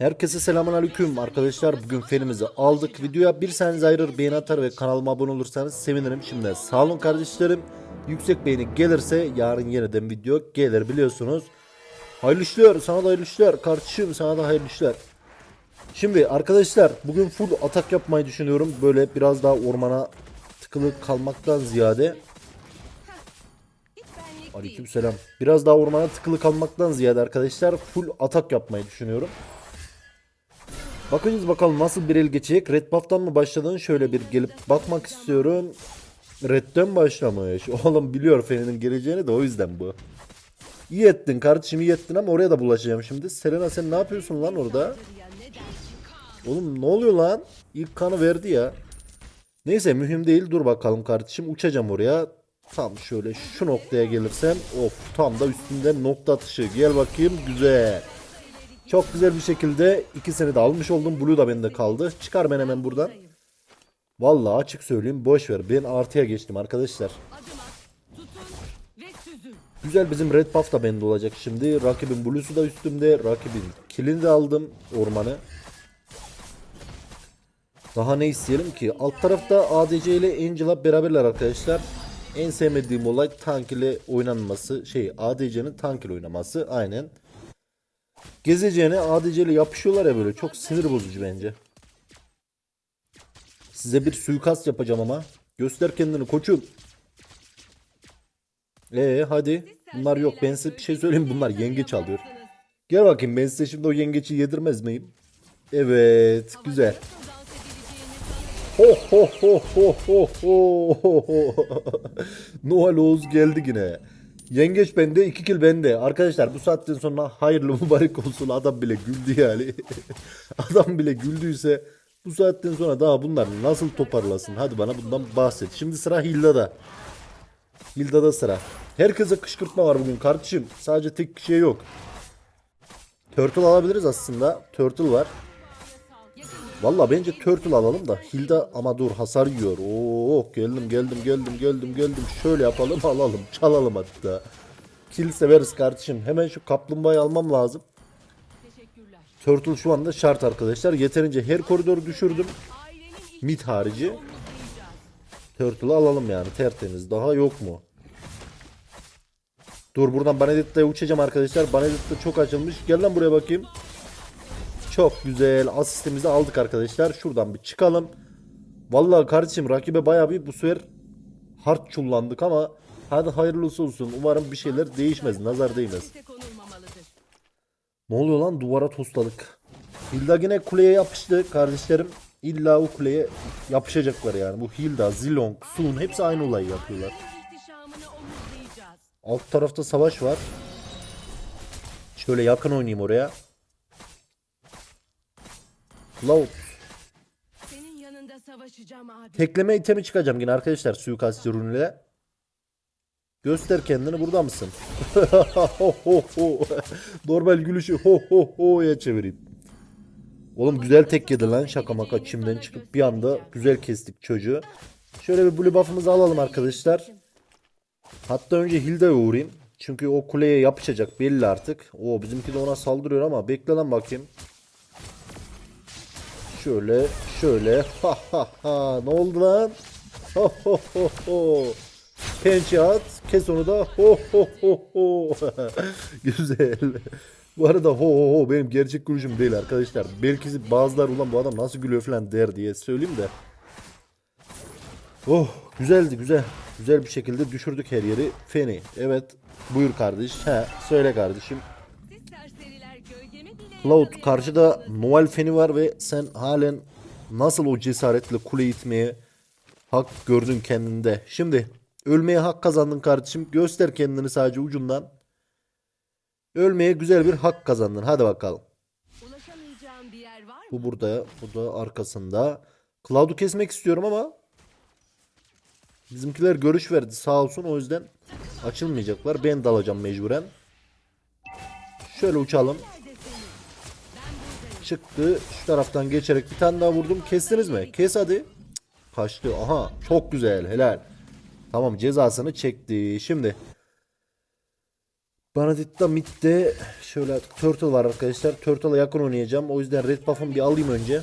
Herkese selamun aleyküm arkadaşlar. Bugün fenimizi aldık. Videoya bir saniye ayırır beğeni atar ve kanalıma abone olursanız sevinirim. Şimdi sağ olun kardeşlerim. Yüksek beğeni gelirse yarın yeniden video gelir biliyorsunuz. Hayırlı işler. Sana da hayırlı işler. Kardeşim sana da hayırlı işler. Şimdi arkadaşlar bugün full atak yapmayı düşünüyorum. Böyle biraz daha ormana tıkılı kalmaktan ziyade Aleykümselam. Biraz daha ormana tıkılı kalmaktan ziyade arkadaşlar full atak yapmayı düşünüyorum. Bakacağız bakalım nasıl bir el geçecek. Red buff'tan mı başladın? Şöyle bir gelip bakmak istiyorum. Red'den başlamış. Oğlum biliyor Feni'nin geleceğini de o yüzden bu. İyi ettin kardeşim iyi ettin ama oraya da bulaşacağım şimdi. Selena sen ne yapıyorsun lan orada? Oğlum ne oluyor lan? İlk kanı verdi ya. Neyse mühim değil dur bakalım kardeşim uçacağım oraya. Tam şöyle şu noktaya gelirsem of tam da üstünde nokta atışı gel bakayım güzel. Çok güzel bir şekilde ikisini de almış oldum. Blue da bende kaldı. Çıkar ben hemen buradan. Vallahi açık söyleyeyim boş ver. Ben artıya geçtim arkadaşlar. Güzel bizim red buff da bende olacak şimdi. Rakibin blue'su da üstümde. Rakibin killini de aldım ormanı. Daha ne isteyelim ki? Alt tarafta ADC ile Angela beraberler arkadaşlar. En sevmediğim olay tank ile oynanması. Şey ADC'nin tank ile oynaması. Aynen. Gezeceğine ADC ile yapışıyorlar ya böyle. Çok sinir bozucu bence. Size bir suikast yapacağım ama. Göster kendini koçum. Ee hadi. Bunlar yok. Ben size bir şey söyleyeyim. Bunlar yengeç alıyor. Gel bakayım ben size şimdi o yengeçi yedirmez miyim? Evet. Güzel. Ho ho ho ho ho ho ho ho. Noel Oğuz geldi yine. Yengeç bende, iki kill bende. Arkadaşlar bu saatten sonra hayırlı mübarek olsun. Adam bile güldü yani. Adam bile güldüyse bu saatten sonra daha bunlar nasıl toparlasın? Hadi bana bundan bahset. Şimdi sıra Hilda'da. Hilda'da sıra. Herkese kışkırtma var bugün kardeşim. Sadece tek kişiye yok. Turtle alabiliriz aslında. Turtle var. Valla bence Turtle alalım da Hilda ama dur hasar yiyor. Oo geldim geldim geldim geldim geldim. Şöyle yapalım alalım çalalım hatta. Kill severiz kardeşim. Hemen şu kaplumbağayı almam lazım. Turtle şu anda şart arkadaşlar. Yeterince her koridoru düşürdüm. Mid harici. Turtle'ı alalım yani tertemiz. Daha yok mu? Dur buradan Benedetta'ya uçacağım arkadaşlar. Benedetta çok açılmış. Gel lan buraya bakayım. Çok güzel. Asistimizi aldık arkadaşlar. Şuradan bir çıkalım. Vallahi kardeşim rakibe bayağı bir bu sefer hard çullandık ama hadi hayırlısı olsun. Umarım bir şeyler değişmez. Nazar değmez. Ne oluyor lan? Duvara tosladık. Hilda yine kuleye yapıştı kardeşlerim. İlla o kuleye yapışacaklar yani. Bu Hilda, Zilong, Sun hepsi aynı olayı yapıyorlar. Alt tarafta savaş var. Şöyle yakın oynayayım oraya. Cloud. Senin yanında savaşacağım abi. Tekleme itemi çıkacağım yine arkadaşlar suikastçı ürünüyle. Göster kendini burada mısın? Normal gülüşü ho ho ho'ya çevireyim. Oğlum güzel tek yedi lan şaka maka çimden çıkıp bir anda güzel kestik çocuğu. Şöyle bir blue buff'ımızı alalım arkadaşlar. Hatta önce Hilda'ya uğrayayım. Çünkü o kuleye yapışacak belli artık. O bizimki de ona saldırıyor ama bekle lan bakayım. Şöyle şöyle ha ha ha ne oldu lan? Ho ho ho ho. Pençe at kes onu da ho ho ho ho. Güzel. Bu arada ho ho ho benim gerçek gülüşüm değil arkadaşlar. Belki bazılar ulan bu adam nasıl gülüyor falan der diye söyleyeyim de. Oh güzeldi güzel. Güzel bir şekilde düşürdük her yeri. Feni. Evet. Buyur kardeş. He söyle kardeşim. Cloud karşıda Noel Feni var ve sen halen nasıl o cesaretle kule itmeye hak gördün kendinde. Şimdi ölmeye hak kazandın kardeşim. Göster kendini sadece ucundan. Ölmeye güzel bir hak kazandın. Hadi bakalım. Bu burada, bu da arkasında. Cloud'u kesmek istiyorum ama bizimkiler görüş verdi sağ olsun o yüzden açılmayacaklar. Ben dalacağım mecburen. Şöyle uçalım. Çıktı. Şu taraftan geçerek bir tane daha vurdum. Kestiniz mi? Kes hadi. Kaçtı. Aha. Çok güzel. Helal. Tamam cezasını çekti. Şimdi Banaditta midde şöyle Turtle var arkadaşlar. Turtle'a yakın oynayacağım. O yüzden red buff'ımı bir alayım önce.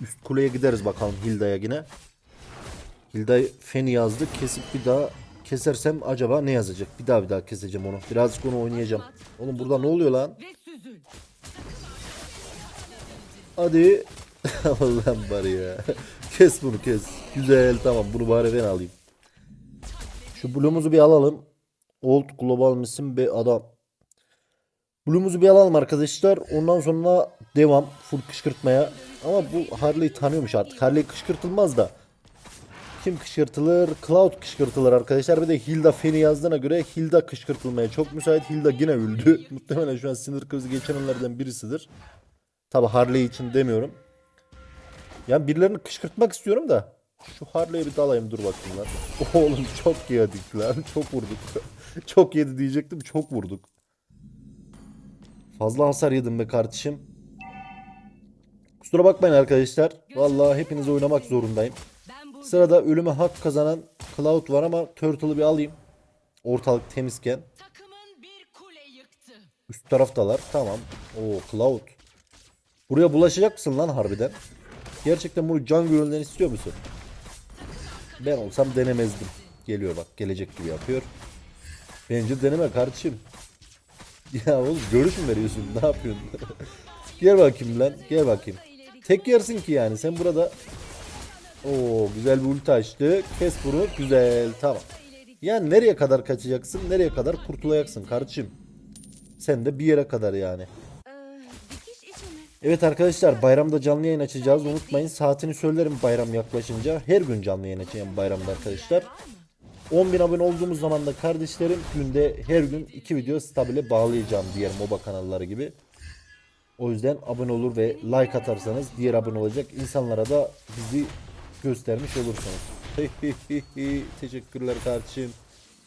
Üst kuleye gideriz bakalım Hilda'ya yine. Hilda Feni yazdı. Kesip bir daha kesersem acaba ne yazacak? Bir daha bir daha keseceğim onu. Birazcık onu oynayacağım. Oğlum burada ne oluyor lan? Hadi. Allah'ım bari ya. Kes bunu kes. Güzel tamam bunu bari ben alayım. Şu Blue'umuzu bir alalım. Old Global misin be adam. Blue'umuzu bir alalım arkadaşlar. Ondan sonra devam full kışkırtmaya. Ama bu Harley tanıyormuş artık. Harley kışkırtılmaz da. Kim kışkırtılır? Cloud kışkırtılır arkadaşlar. Bir de Hilda Feni yazdığına göre Hilda kışkırtılmaya çok müsait. Hilda yine öldü. Muhtemelen şu an sinir krizi geçenlerden birisidir. Tabi Harley için demiyorum. Yani birilerini kışkırtmak istiyorum da. Şu Harley'e bir dalayım dur bakayım lan. Oğlum çok yedik lan. Çok vurduk. çok yedi diyecektim. Çok vurduk. Fazla hasar yedim be kardeşim. Kusura bakmayın arkadaşlar. Vallahi hepiniz oynamak zorundayım. Sırada ölüme hak kazanan Cloud var ama Turtle'ı bir alayım. Ortalık temizken. Üst taraftalar. Tamam. Oo Cloud. Buraya bulaşacak mısın lan harbiden? Gerçekten bunu can gönülden istiyor musun? Ben olsam denemezdim. Geliyor bak. Gelecek gibi yapıyor. Bence deneme kardeşim. Ya oğlum görüş mü veriyorsun? Ne yapıyorsun? Gel bakayım lan. Gel bakayım. Tek yersin ki yani. Sen burada Oo güzel bir ulti açtı. Kes bunu. Güzel. Tamam. Yani nereye kadar kaçacaksın? Nereye kadar kurtulacaksın kardeşim? Sen de bir yere kadar yani. Ee, dikiş işi mi? Evet arkadaşlar bayramda canlı yayın açacağız. Unutmayın saatini söylerim bayram yaklaşınca. Her gün canlı yayın açacağım bayramda arkadaşlar. 10.000 abone olduğumuz zaman da kardeşlerim günde her gün 2 video stabile bağlayacağım diğer MOBA kanalları gibi. O yüzden abone olur ve like atarsanız diğer abone olacak insanlara da bizi göstermiş olursunuz. Teşekkürler kardeşim.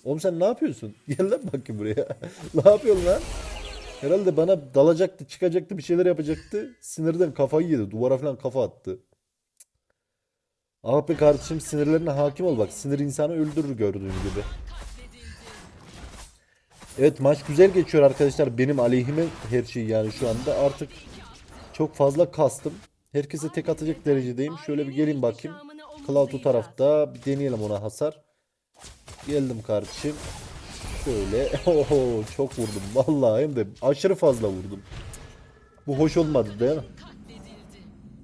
Oğlum sen ne yapıyorsun? Gel lan bakayım buraya. ne yapıyorsun lan? Herhalde bana dalacaktı, çıkacaktı, bir şeyler yapacaktı. Sinirden kafayı yedi. Duvara falan kafa attı. Ah kardeşim sinirlerine hakim ol bak. Sinir insanı öldürür gördüğün gibi. Evet maç güzel geçiyor arkadaşlar. Benim aleyhime her şey yani şu anda. Artık çok fazla kastım. Herkese tek atacak derecedeyim. Şöyle bir gelin bakayım. Cloud tarafta. Bir deneyelim ona hasar. Geldim kardeşim. Şöyle. Oho çok vurdum. Vallahi hem de aşırı fazla vurdum. Bu hoş olmadı değil mi?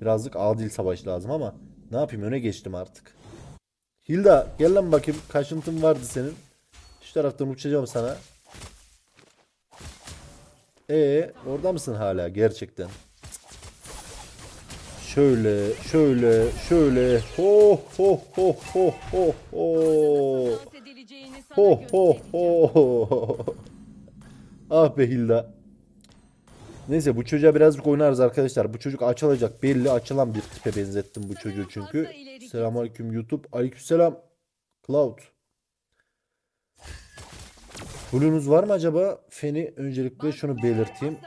Birazcık adil savaş lazım ama ne yapayım öne geçtim artık. Hilda gel lan bakayım. Kaşıntın vardı senin. Şu taraftan uçacağım sana. E orada mısın hala gerçekten? Şöyle, şöyle, şöyle. Ho ho ho ho ho ho. Ho ho ho. Ah be Hilda. Neyse bu çocuğa birazcık oynarız arkadaşlar. Bu çocuk açılacak. Belli açılan bir tipe benzettim bu çocuğu çünkü. Selamünaleyküm YouTube. Aleykümselam. Cloud. Blue'nuz var mı acaba? Feni öncelikle şunu belirteyim.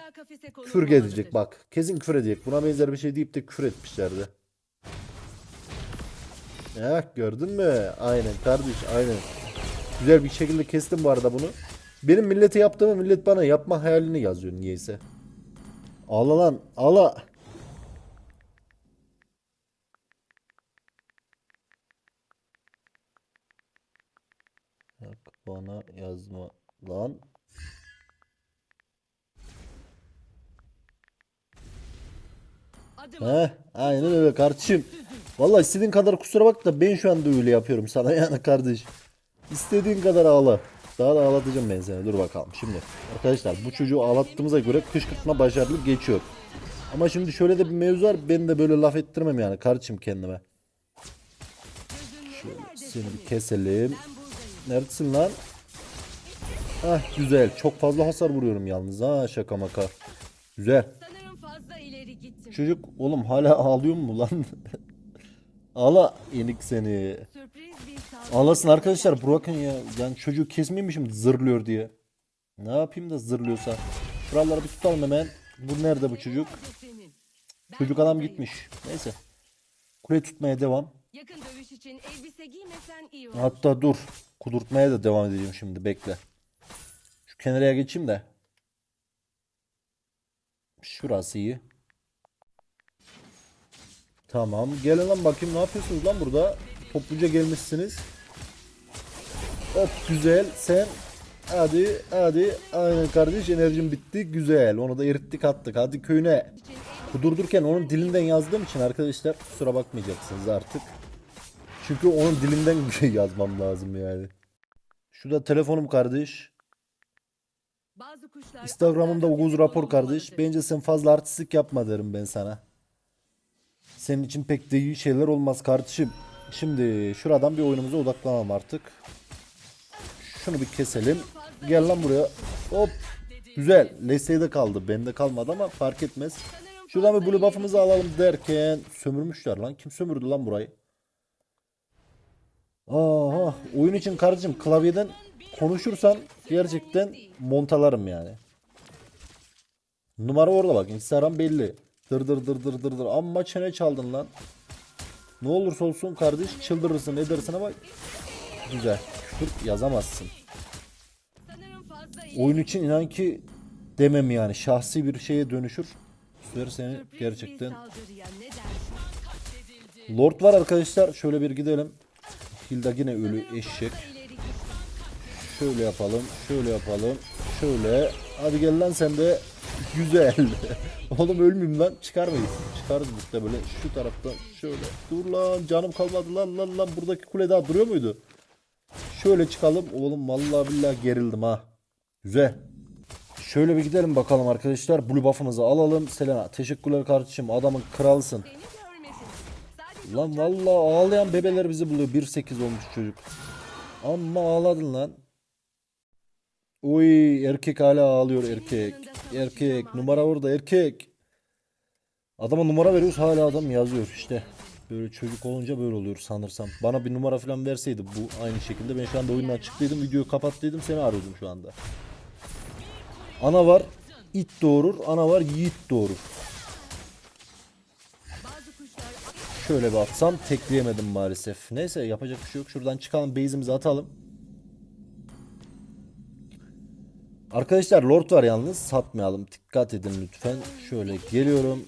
Küfür edecek bak. Kesin küfür edecek. Buna benzer bir şey deyip de küfür etmişlerdi. Ya gördün mü? Aynen kardeş aynen. Güzel bir şekilde kestim bu arada bunu. Benim millete yaptığımı millet bana yapma hayalini yazıyor niyeyse. Ağla lan ağla. Bak bana yazma lan. He, aynen öyle kardeşim. Vallahi istediğin kadar kusura bak da ben şu anda öyle yapıyorum sana yani kardeş. İstediğin kadar ağla. Daha da ağlatacağım ben seni. Dur bakalım şimdi. Arkadaşlar bu çocuğu ağlattığımıza göre kışkırtma başarılı geçiyor. Ama şimdi şöyle de bir mevzu var. Ben de böyle laf ettirmem yani kardeşim kendime. nerelerde Seni bir keselim. Neredesin lan? Ah güzel. Çok fazla hasar vuruyorum yalnız ha şaka maka. Güzel. Çocuk oğlum hala ağlıyor mu lan? Ağla yenik seni. Ağlasın arkadaşlar bırakın ya. Yani çocuğu kesmemişim zırlıyor diye. Ne yapayım da zırlıyorsa. Şuraları bir tutalım hemen. Bu nerede bu çocuk? Çocuk adam gitmiş. Neyse. Kule tutmaya devam. Hatta dur. Kudurtmaya da devam edeceğim şimdi bekle. kenarıya geçeyim de. Şurası iyi. Tamam. Gelin lan bakayım ne yapıyorsunuz lan burada? Topluca gelmişsiniz. Hop güzel. Sen hadi hadi aynen kardeş enerjim bitti. Güzel. Onu da erittik attık. Hadi köyüne. Kudurdurken onun dilinden yazdığım için arkadaşlar kusura bakmayacaksınız artık. Çünkü onun dilinden yazmam lazım yani. Şu da telefonum kardeş. Instagram'ımda Uğuz rapor kardeş. Bence sen fazla artistlik yapma derim ben sana. Senin için pek de iyi şeyler olmaz kardeşim. Şimdi şuradan bir oyunumuza odaklanalım artık. Şunu bir keselim. Gel lan buraya. Hop. Güzel. Leslie'de kaldı. Bende kalmadı ama fark etmez. Şuradan bir blue buff'ımızı alalım derken sömürmüşler lan. Kim sömürdü lan burayı? Aha, oyun için kardeşim klavyeden konuşursan gerçekten montalarım yani. Numara orada bak. Instagram belli. Dır dır dır dır dır dır. Amma çene çaldın lan. Ne olursa olsun kardeş çıldırırsın edersin ama güzel. Küfür yazamazsın. Oyun için inan ki demem yani. Şahsi bir şeye dönüşür. Sefer seni gerçekten? Lord var arkadaşlar. Şöyle bir gidelim. Hilda yine ölü eşek. Şöyle yapalım. Şöyle yapalım. Şöyle. Hadi gel lan sen de. Güzel. Oğlum ölmeyeyim lan. Çıkar mıyız? Çıkarız işte böyle. Şu taraftan şöyle. Dur lan canım kalmadı lan lan lan. Buradaki kule daha duruyor muydu? Şöyle çıkalım. Oğlum vallahi billahi gerildim ha. Güzel. Şöyle bir gidelim bakalım arkadaşlar. Blue buff'ımızı alalım. Selena teşekkürler kardeşim. Adamın. Sadece Lan vallahi ağlayan bebeler bizi buluyor. 1.8 olmuş çocuk. Amma ağladın lan. Oy erkek hala ağlıyor erkek. Erkek numara orada erkek. Adama numara veriyoruz hala adam yazıyor işte. Böyle çocuk olunca böyle oluyor sanırsam. Bana bir numara falan verseydi bu aynı şekilde ben şu anda oyundan çıktıydım videoyu kapattıydım seni arıyordum şu anda. Ana var it doğurur ana var yiğit doğurur. Şöyle bir atsam tekleyemedim maalesef. Neyse yapacak bir şey yok. Şuradan çıkalım base'imizi atalım. Arkadaşlar lord var yalnız satmayalım. Dikkat edin lütfen. Şöyle geliyorum.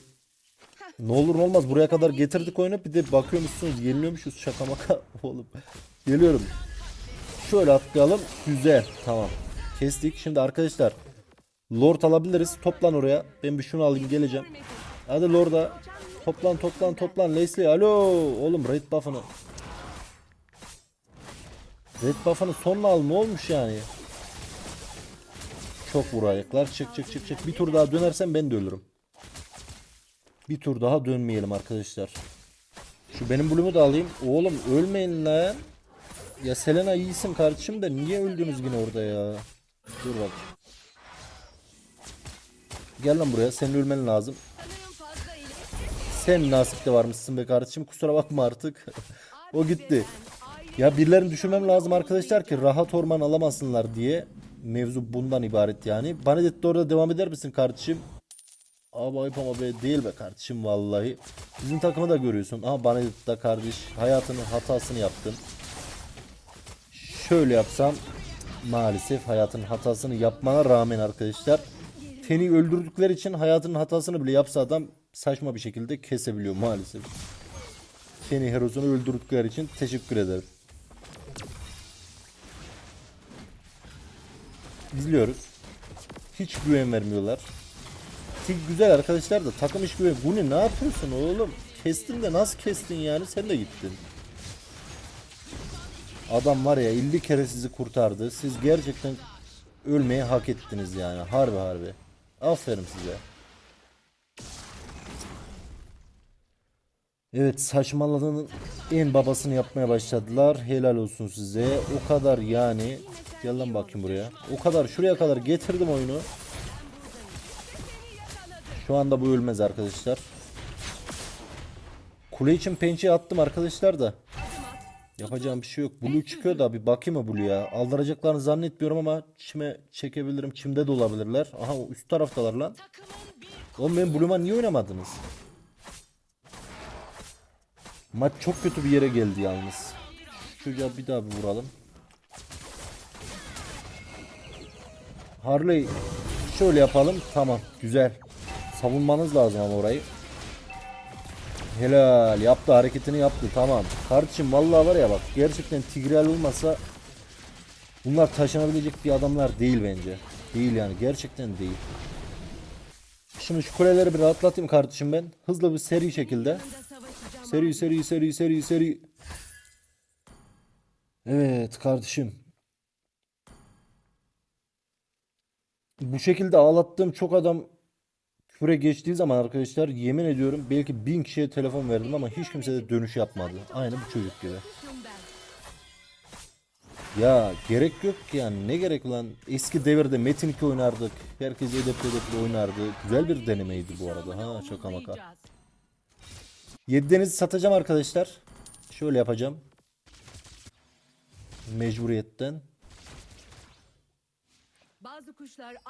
Ne olur ne olmaz buraya kadar getirdik oyunu. Bir de bakıyormuşsunuz yeniliyormuşuz şaka maka. Oğlum geliyorum. Şöyle atlayalım. Güzel tamam. Kestik. Şimdi arkadaşlar lord alabiliriz. Toplan oraya. Ben bir şunu alayım geleceğim. Hadi Lord'a. Toplan toplan toplan Leslie alo oğlum red buff'ını Red buff'ını sonuna al ne olmuş yani Çok vurayıklar çık çık çık çık. Bir tur daha dönersen ben de ölürüm. Bir tur daha dönmeyelim arkadaşlar. Şu benim blue'umu da alayım. Oğlum ölmeyin lan. Ya Selena iyisin kardeşim de niye öldünüz yine orada ya? Dur bak. Gel lan buraya. Senin ölmen lazım. Sen nasipte varmışsın be kardeşim. Kusura bakma artık. o gitti. Ya birilerini düşürmem lazım arkadaşlar ki rahat orman alamasınlar diye. Mevzu bundan ibaret yani. De orada devam eder misin kardeşim? Abi ayıp ama be değil be kardeşim vallahi. Bizim takımı da görüyorsun. Aha Banedet da kardeş hayatının hatasını yaptın. Şöyle yapsam maalesef hayatının hatasını yapmana rağmen arkadaşlar Feni öldürdükleri için hayatının hatasını bile yapsa adam saçma bir şekilde kesebiliyor maalesef. Feni herosunu öldürdükleri için teşekkür ederim. İzliyoruz. Hiç güven vermiyorlar. Tik güzel arkadaşlar da takım iş güven. Bu ne ne yapıyorsun oğlum? Kestin de nasıl kestin yani sen de gittin. Adam var ya 50 kere sizi kurtardı. Siz gerçekten ölmeyi hak ettiniz yani. Harbi harbi. Aferin size. Evet saçmaladığının en babasını yapmaya başladılar. Helal olsun size. O kadar yani. Gel lan bakayım buraya. O kadar şuraya kadar getirdim oyunu. Şu anda bu ölmez arkadaşlar. Kule için pençe attım arkadaşlar da. Yapacağım bir şey yok. Blue çıkıyor da bir bakayım mı Blue'ya. Aldıracaklarını zannetmiyorum ama çime çekebilirim. Çimde de olabilirler. Aha üst taraftalar lan. Oğlum benim Blue'ma niye oynamadınız? Maç çok kötü bir yere geldi yalnız. Çocuğa bir daha bir vuralım. Harley şöyle yapalım. Tamam güzel. Savunmanız lazım ama orayı. Helal yaptı hareketini yaptı tamam. Kardeşim vallahi var ya bak gerçekten Tigreal olmasa bunlar taşınabilecek bir adamlar değil bence. Değil yani gerçekten değil. Şimdi şu kuleleri bir rahatlatayım kardeşim ben. Hızlı bir seri şekilde. Seri seri seri seri seri. Evet kardeşim. Bu şekilde ağlattığım çok adam küfre geçtiği zaman arkadaşlar yemin ediyorum belki bin kişiye telefon verdim ama hiç kimse de dönüş yapmadı. Aynı bu çocuk gibi. Ya gerek yok yani ne gerek lan eski devirde Metin 2 oynardık. Herkes edepli edepli oynardı. Güzel bir denemeydi bu arada ha şaka maka. Omuzlayacağız. 7 denizi satacağım arkadaşlar. Şöyle yapacağım. Mecburiyetten.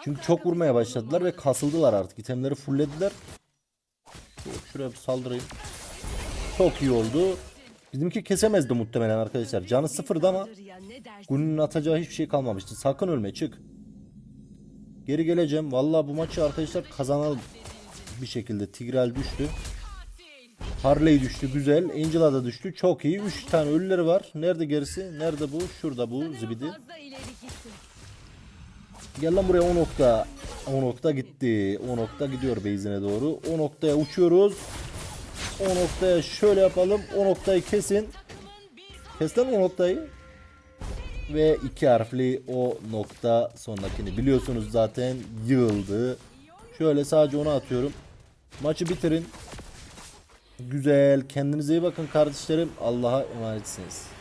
Çünkü çok vurmaya başladılar ve kasıldılar artık. İtemleri fulllediler. Şuraya bir saldırayım. Çok iyi oldu. Bizimki kesemezdi muhtemelen arkadaşlar. Canı sıfırdı ama? Gun'un atacağı hiçbir şey kalmamıştı. Sakın ölme çık. Geri geleceğim. Vallahi bu maçı arkadaşlar kazanalım. Bir şekilde Tigreal düştü. Harley düştü güzel. Angela da düştü. Çok iyi. 3 tane ölüleri var. Nerede gerisi? Nerede bu? Şurada bu zibidi. Gel lan buraya o nokta. O nokta gitti. O nokta gidiyor base'ine doğru. O noktaya uçuyoruz. O noktaya şöyle yapalım. O noktayı kesin. Kes lan o noktayı. Ve iki harfli o nokta sondakini biliyorsunuz zaten yığıldı. Şöyle sadece onu atıyorum. Maçı bitirin. Güzel. Kendinize iyi bakın kardeşlerim. Allah'a emanetsiniz.